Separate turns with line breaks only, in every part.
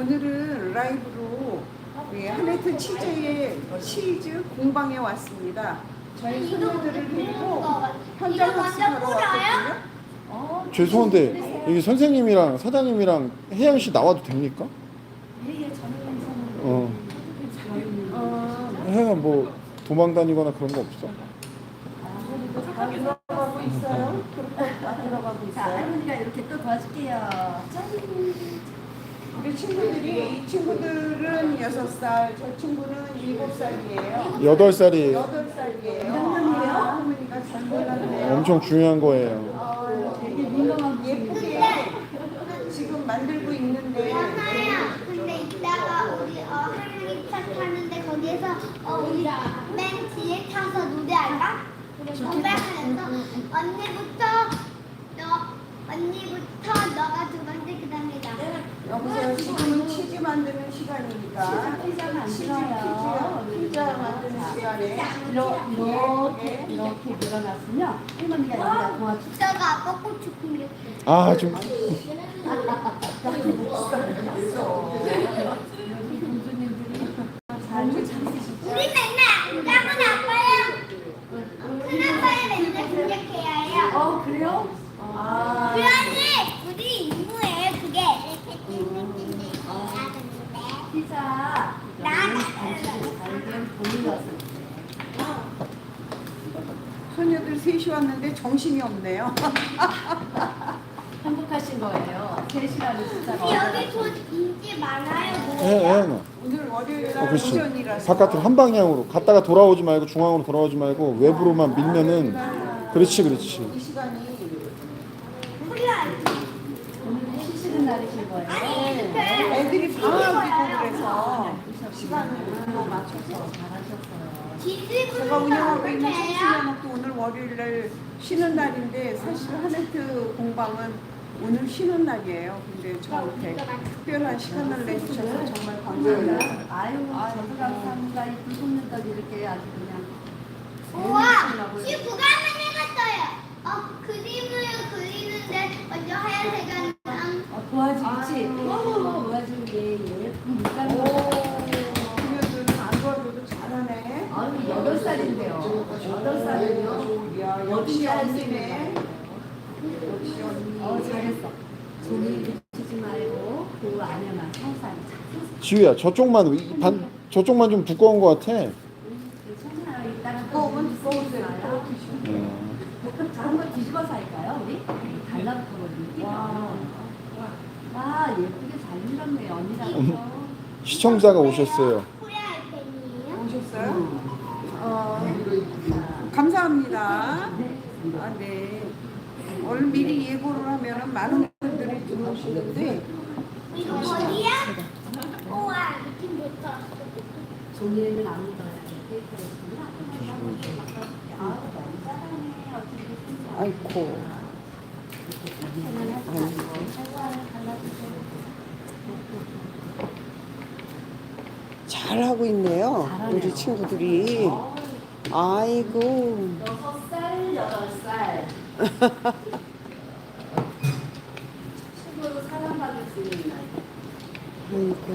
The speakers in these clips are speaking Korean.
오늘은 라이브로 우리 하네트 치즈의 치즈 공방에 왔습니다. 저희 손녀들을 데리고 현장 학습하러 왔거든요.
어,
죄송한데 여기 선생님이랑 사장님이랑 혜영 씨 나와도 됩니까?
예예 저는 괜찮아요.
어.
어,
혜영아 뭐 도망 다니거나 그런 거 없어?
다 들어가고 있어요. 그렇게 다 들어가고
자
있어요.
할머니가 이렇게 또 도와줄게요. 짠.
우리 친구들이 이 친구들은 6살, 저 친구는 7살이에요.
여덟 살이에요.
8살이에요. 아, 할머니가 잘 몰랐네요.
엄청 중요한 거예요.
어,
되게 민감한
예쁘게 지금 만들고 있는데
하나야. 근데 이따가 우리 어 할머니 차 타는데 거기에서 어 우리 맨 뒤에 타서 노래할까? 건배하면서 언니부터 너 언니부터 너가 두 번째 그 다음에 나.
여보세요. 지금은 치즈 만드는 시간이니까
피자 만들어요.
피자, 만드는 시간에
이렇게 이렇게 밀어놨으면 할머니가 여기다 도와줄.
이따가 아빠 고추 공격.
아 좀.
여기 공주님들이 잘잘 쓰시죠.
우리 맨날 작은 아빠랑 큰 아빠랑 맨날 공격해야 해요.
어 그래요? 아.
그러니 우리 임무예요 그게.
피자
나-
잘된 보일러서
소녀들 셋이 왔는데 정신이 없네요.
행복하신 거예요. 3시간을 진짜
여기 돈 인기 많아요.
혜, 혜영아.
오늘 월요일
어,
날
그렇지.
오전이라서
바깥으로 한 방향으로 갔다가 돌아오지 말고 중앙으로 돌아오지 말고 외부로만 밀면은 그렇지 그렇지.
이 시간이
몰라.
오늘 쉬시는 날이실 거예요.
애들이 방학이고 그래서 시간을 또 맞춰서
잘하셨어요.
제가 운영하고 있는
해요.
청소년학도 오늘 월요일 날 쉬는 날인데 사실 하네트 공방은 오늘 쉬는 날이에요. 근데 저한테 특별한 시간을 내주셔서 정말 감사합니다.
아유, 저도 감사합니다. 이떡 이렇게 아주 그냥.
우와, 지금 한번 해봤어요. 어, 그림을 그리는데 먼저 하얀색은
어, 도와주지. 어, 도와주기. 예쁜 물감이.
소녀들은 안 도와줘도 잘하네.
아유, 여덟 살인데요. 여덟 살이요.
역시 언니.
어, 잘했어. 종이 붙이지 말고 그 안에만 잘
지우야 저쪽만 이 반 저쪽만 좀 두꺼운 것 같아.
괜찮아요. 이따가
두꺼우면 두꺼우세요.
음.
자, 한번 뒤집어서 할까요, 우리? 달라붙어버리기.
와.
와, 예쁘게 잘 밀었네요, 언니랑.
음. 시청자가 오셨어요.
오셨어요? 어, 감사합니다. 아, 네. 오늘 미리 예고를 하면은 많은 분들이 들어오시는데
어디야? 우와, 느낌부터.
종이에는 안 묻어야?
아이고. 잘하고 있네요. 우리 친구들이. 아이고.
여섯 살, 여덟 살. 최고로 사랑받을 수 있는 나이.
아이고.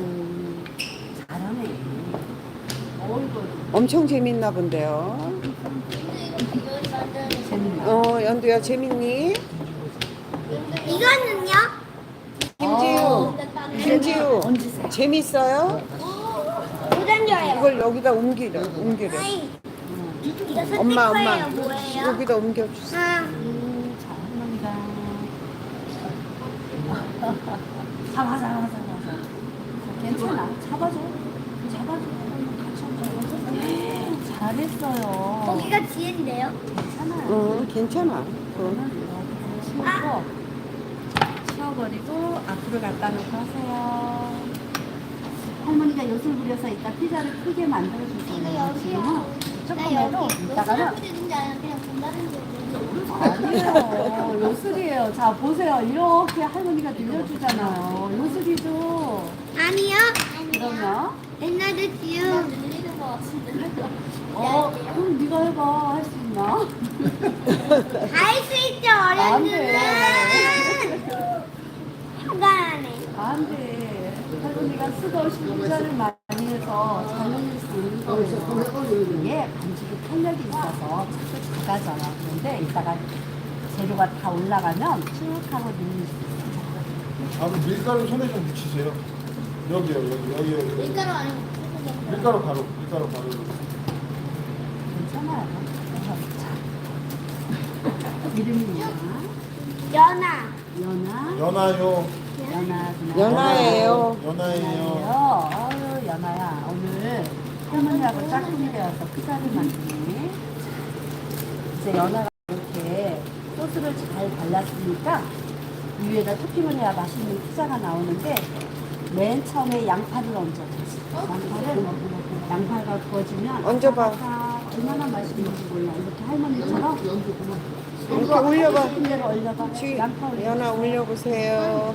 잘하네. 어이구.
엄청 재밌나 본데요. 어, 연두야 재밌니?
이거는요?
김지우. 김지우.
얹으세요.
재밌어요? 이걸 여기다 옮기려. 옮기려.
아이, 이거
엄마, 엄마.
스티커예요, 뭐예요?
여기다 옮겨주세요.
아,
음, 잘합니다. 잡아, 잡아, 잡아. 괜찮아. 잡아줘. 잡아줘. 같이 잡아줘. 잘했어요.
거기가 뒤인데요?
괜찮아요.
어, 괜찮아.
그러면 이렇게 치우고 치워버리고 앞으로 갖다 놓고 하세요. 할머니가 요술 부려서 이따 피자를 크게 만들어 줄
이거
거예요.
여기요.
지금은
나
조금 해도
여기
이따가는 아니에요. 요술이에요. 자, 보세요. 이렇게 할머니가 들려주잖아요. 요술이죠.
아니요.
그러면,
옛날에 지금 들리는 것 같은데.
어, 그럼 네가 해봐. 할 수 있나?
다 할수 있죠,
안 돼.
어른들은. 한가하네.
안 돼. 할머니가 쓰러우신 훈련을 많 있는 거예요. 이게 반죽이 탄력이 있어서 자꾸 작아져요. 그런데 이따가 재료가 다 올라가면 쭉 하고 늘릴 수 있어요.
아, 그럼 밀가루 손에 좀 묻히세요. 여기요, 여기, 여기, 여기.
밀가루 아니고
밀가루 가루, 밀가루 가루.
괜찮아요. 자, 이름이 뭐야?
연아.
연아?
연아요,
연아.
연아예요.
연아예요.
연아야 오늘 할머니하고 짝꿍이 되어서 피자를 만드네. 이제 연아가 이렇게 소스를 잘 발랐으니까 위에다 토핑을 해야 맛있는 피자가 나오는데 맨 처음에 양파를 얹어줬어. 양파를 양파가 구워지면
얹어봐.
얼마나 맛있는지 몰라. 이렇게 할머니처럼
이렇게 올려봐.
올려봐.
지,
양파 올려.
연아 올려보세요.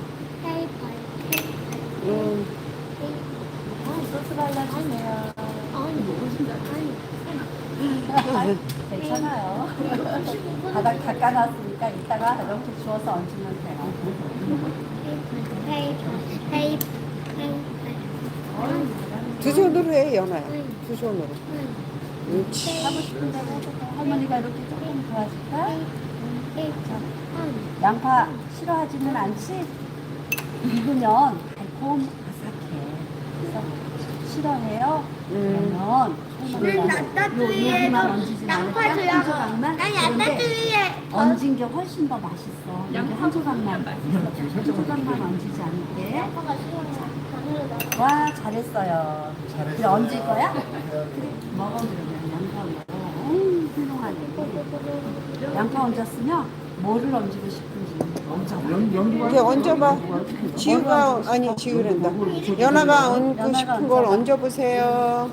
음,
소스 발라주세요.
아니, 아니.
괜찮아요. 바닥 닦아놨으니까 이따가 이렇게 주워서 얹으면 돼요.
두 손으로 해, 연아야. 두 손으로.
응.
옳지.
하고 싶은 대로 해도 돼. 할머니가 이렇게 조금 도와줄까?
응.
양파 싫어하지는 않지? 익으면 달콤 싫어해요?
음.
그러면
난 라따뚜이에도 양파
한
들어가.
조각만?
난
그런데
라따뚜이에
얹은 게 훨씬 더 맛있어. 한 조각만, 한 조각만 얹지 않을게. 와, 잘했어요.
잘했어요.
그래, 얹을 거야? 그래, 먹어, 그러면. 양파 먹어. 음, 훌륭하네. 양파 얹었으면 뭐를 얹고 싶은지 얹어봐.
이렇게 얹어봐. 지우가, 아니, 지우란다. 연아가 얹고 싶은 걸 얹어보세요.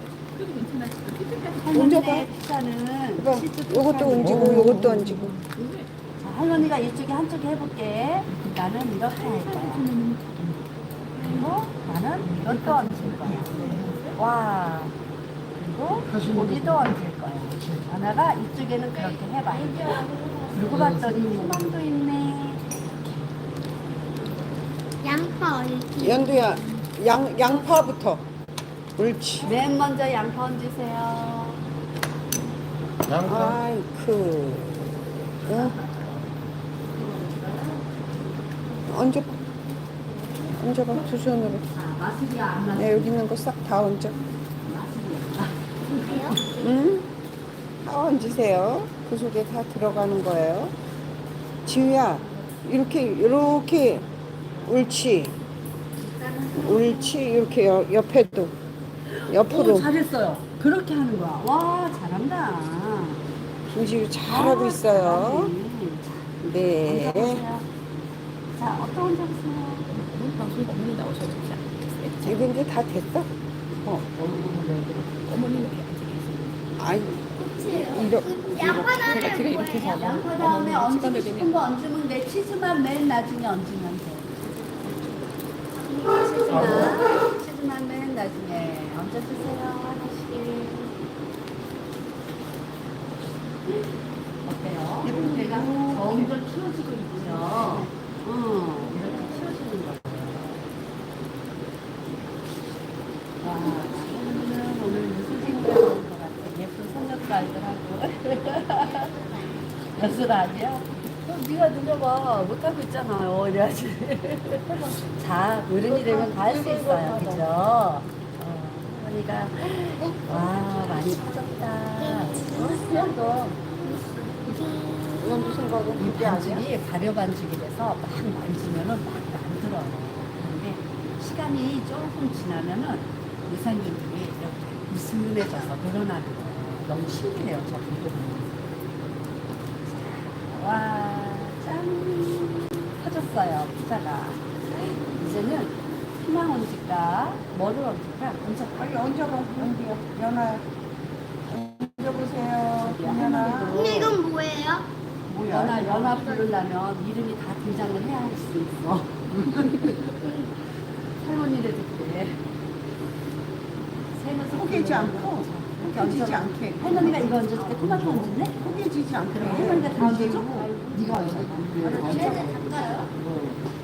할머니네 피자는
이거, 요것도. 얹고, 요것도 얹고.
자, 할머니가 이쪽에 한쪽에 해볼게. 나는 이렇게 할 거야. 그리고 나는 이것도 얹을 거야. 와. 그리고 고기도 얹을 거야. 하나가 이쪽에는 그렇게 해봐. 그러고 봤더니 소망도 있네.
양파 얹기.
연두야, 양, 양파부터. 옳지.
맨 먼저 양파 얹으세요.
양파.
아이쿠. 응? 얹어봐. 얹어봐, 두 손으로.
아, 안 마술.
네, 여기 있는 거 싹 다 얹어. 응? 다 얹으세요. 그 속에 다 들어가는 거예요. 지우야, 이렇게, 이렇게, 옳지. 옳지. 이렇게 여- 옆에도. 옆으로.
오, 잘했어요. 그렇게 하는 거야. 와, 잘한다.
김지우 잘하고
아,
있어요.
잘하네.
네.
얹어보세요. 자, 어떤 얹어보세요?
이거 이제 다 됐어? 어. 아이, 이러,
양파 다음에 뭐예요?
양파 다음에 얹고 싶은 거 얹으면 돼. 치즈만 맨 나중에 얹으면 돼. 치즈만, 치즈만 맨 나중에 얹어주세요. 하나씩. 어때요? 배가 점점 키워지고 있죠? 응, 이렇게 키워지는 거. 와, 오늘은 오늘 무슨 생각을 하는 것 같아. 예쁜 손녀들 알더라고. 연습 아니야? 그럼 네가 늘려봐. 못하고 있잖아요. 이래야지. 자, 어른이 되면 다 할 수 있어요. 그죠? 어, 할머니가, 와, 많이 커졌다. 어, 수영도.
이건 무슨 거고?
이
그게 아니야?
반죽이 발효 반죽이 돼서 막 만지면은 막 만들어요. 근데 시간이 조금 지나면은 유산균들이 이렇게 으스해져서 늘어나는 거예요. 너무 신기해요, 저 부분은. 자, 와, 짠! 터졌어요, 피자가. 이제는 피망 얹을까? 뭐를 얹을까? 얹어.
빨리 얹어봐, 연두야. 연아. 얹어보세요. 연아.
근데 이건 뭐예요?
연하, 연하 부르려면 이름이 다 등장을 해야 할 수 있어. 할머니래도 그래. 세면서
포개지 않고,
얹어.
않게.
할머니가 이거 얹어줄게. 토마토 얹을래?
포개지지 않게.
할머니가 다 얹어줘? 네가 얹어.
얘는 닦아요?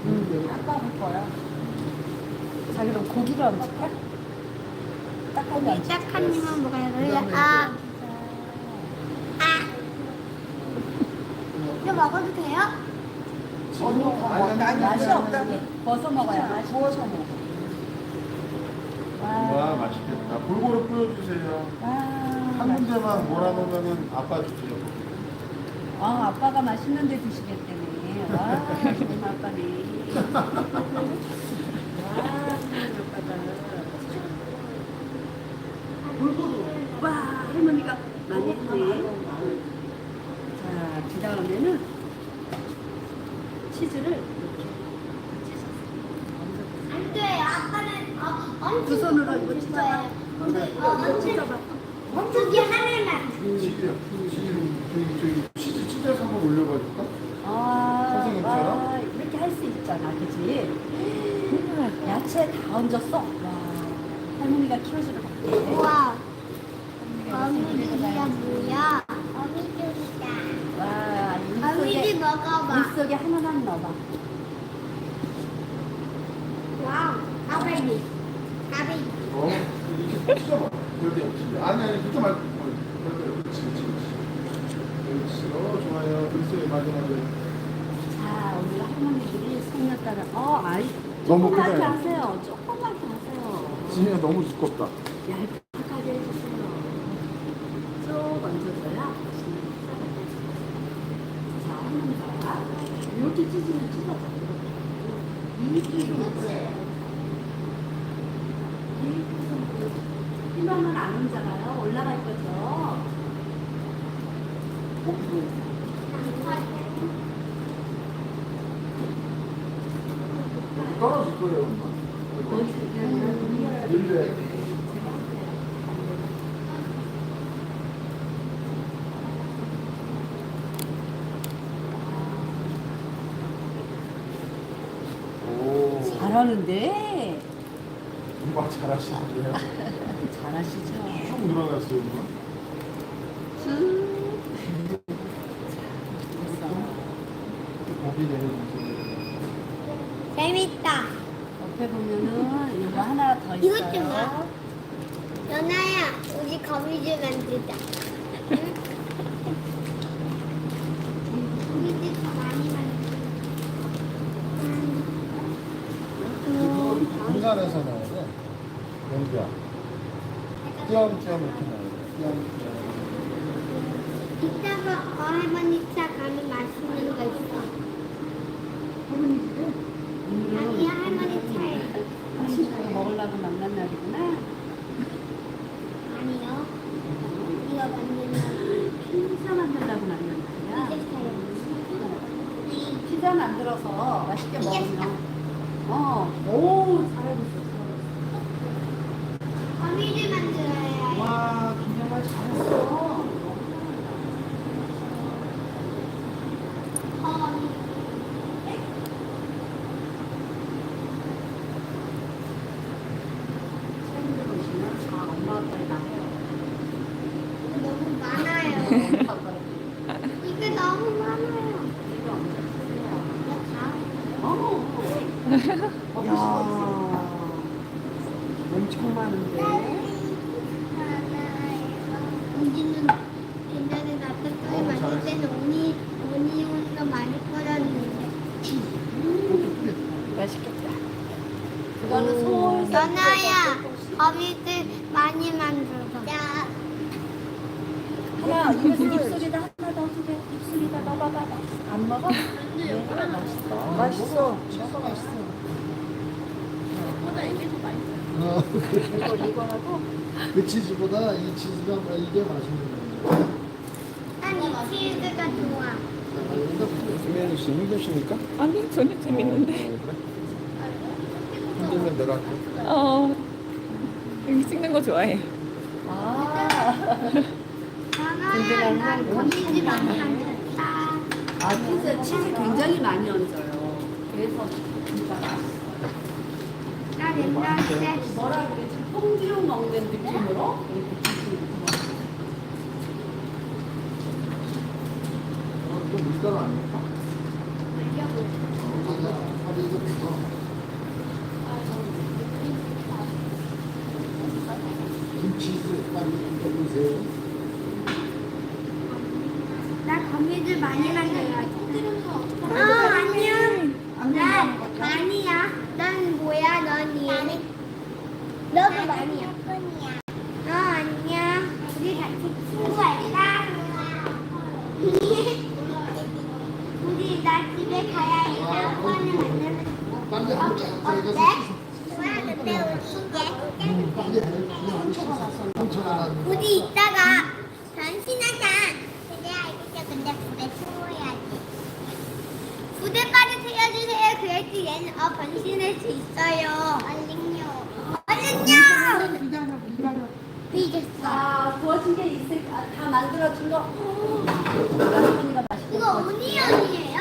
응, 닦아볼 거야.
자, 자 그럼 고기를 한번 줄까? 딱한
입만 먹어요. 아, 아. 이거 먹어도 돼요?
맛이 없다. 벗어 먹어야 맛이. 구워서 먹어.
와
와.
맛있겠다. 골고루 뿌려주세요.
와.
한 군데만 몰아놓으면은 아빠 주세요.
아 아빠가 맛있는 데 드시겠다네. 와 좋은 아빠네. 와 좋은 아빠다. 골고루. 와 할머니가 많이 했네. 자 그 다음에는 치즈를 이렇게
안 돼요. 아빠는 어, 얹은
두 손으로 이거.
근데 어, 하나만.
치즈, 치즈, 저기, 저기 치즈 찢어서 한번 올려봐줄까?
아,
선생님처럼?
와, 이렇게 할 수 있잖아, 그치? 야채 다 얹었어? 와, 할머니가 키워주러 갈게.
우와. 어미들이야 뭐야? 어미들이다.
와, 입속에,
먹어봐.
입속에 하나만 넣어봐.
와우. 가베리. 가베리.
어, 이렇게 찢어봐. 여기. 아니, 아니, 그렇게. 어, 여기, 그렇지, 그렇지, 그렇지. 그렇지. 어, 좋아요. 글쎄, 마지막에.
자, 오늘 할머니들이 손녀딸을, 어, 아이,
너무 크다.
하세요. 조그맣게 하세요.
지민아 너무 두껍다.
얇게 해주세요. 쭉 얹어줘야 맛있는 게 자, 할머니가 이렇게 찢으면 찢어져. 이렇게. 이렇게 먹어요. 이 러면 안 얹잖아요. 올라갈 거죠.
떨어질 거예요, 엄마. 오,
잘하는데
엄마 잘하시는데요?
잘하시죠.
쭉 늘어났어요.
됐어.
고기 내려주세요.
재밌다.
옆에 보면은 이거 하나 더
이것 좀
있어요.
봐. 연아야, 우리 거미줄 만들자. 응? 거미줄 더 많이 만들자.
공간에서 나와야 돼. 연기야. 띄엄띄엄 이렇게 나와야 돼. 띄엄띄엄.
이따가 어, 할머니 차 가면 맛있는 거 있어. 아니,
오늘은
할머니 차에.
맛있는 거 먹으려고 만난 날이구나.
아니요. 이거 만든 거.
피자 만들려고 만난 날이야.
이제 차에.
피자 만들어서 맛있게 먹으면 어, 오, 잘하고 있어.
거미줄 만들어야 해.
와, 김영아 잘했어.
거미.
책임져 보시면 다 엄마 아빠의 나요.
너무 많아요. 이게 너무 많아요.
이거 엄청 크세요.
이거 다.
어. 야, 엄청 많은데.
우리는 옛날에 나타나게
어,
만들. 때는 오니 오니온도 많이 뿌렸는데
맛있겠다. 그거는 솔.
연아야 거미들 많이 만들어 야
입술, 입술에다 하나 더 두 개, 입술에다 넣어봐봐. 안 먹어? 네, 맛있어. 맛있어. 진짜 맛있어.
어,
이거, 이거 하고.
그 치즈보다 이 치즈가 이게 맛있는 거예요.
아니 치즈가 좋아
김현우 씨 힘드십니까?
아니 전혀 재밌는데
어, 그래? 힘들면 내가 할게.
어 여기 찍는 거 좋아해
아,
연아야 나 거미들 많이 만들었다
아 치즈, 치즈 굉장히 많이 얹어요. 그래서 진짜 맛있어.
나 옛날에
뭐라 그러지? 퐁듀 먹는 느낌으로 이렇게 치즈 먹어.
어, 이거 밀가루 아 그래도
그거.
김치도 빨리 먹으세요.
나 거미줄 많이 만들어요. 우리 이따가 변신하자. 그래 알겠어. 근데 부대 채워야지. 부대까지 세워주세요. 그래야지 얘는 어 변신할 수 있어요. 얼른요. 얼른요.
기다려 기다려.
비겠어.
아, 구워진 게 있을, 아, 다 만들어준 거. 할머니가 맛있게
이거
구워준 거.
오니언이에요?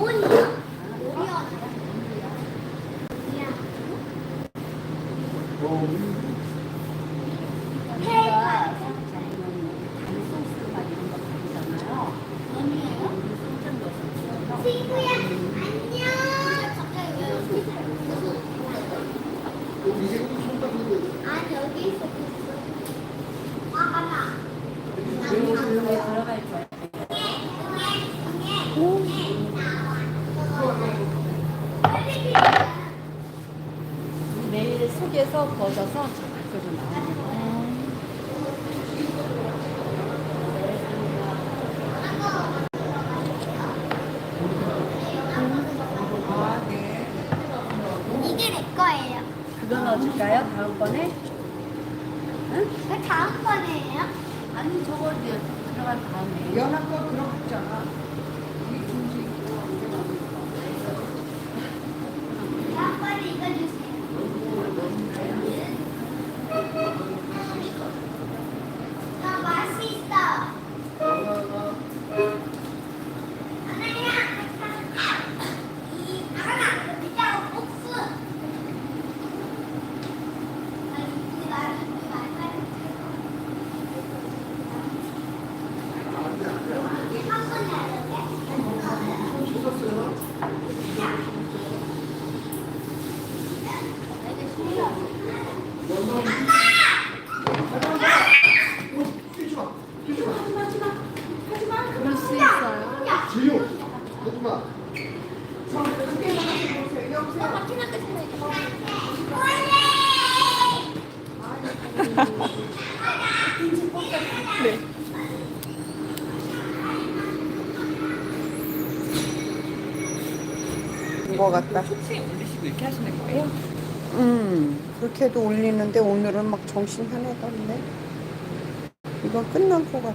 오니언. 오니언.
우리가 간 소스 막 이런 거 가지잖아요.
오니언.
우리 소금 넣어서 찍어서
친구야, 안녕. 갑자기 왜 여기 있어? 아, 여기 있어. 아, 맞다.
왜 들어갈 거야? 매일 속에서 벗어서 저쪽으로 나오는 거예요.
아 네.
이게 내 거예요.
그거 넣어줄까요? 다음번에?
그 다음번에요?
아니 저거 이제 들어간 다음에
연합 거 들어갔잖아. 이 중지 있고 이게
다음번에 이거 주세요. 나 맛있어. 하나야. 이 하나. 그냥 복수. 아니, 이 말, 이 말, 말. 한번 해야
그럴 수 있어요.
지효, 하지마.
네.
거 같다.
초치에 올리시고 이렇게 하시는 거예요?
음 그렇게도 올리는데 오늘은 막 정신 하나도 없네. 이건 끝난 거 같아.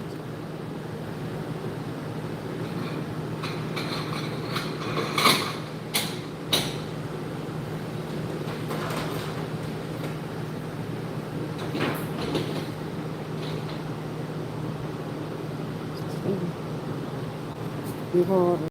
이거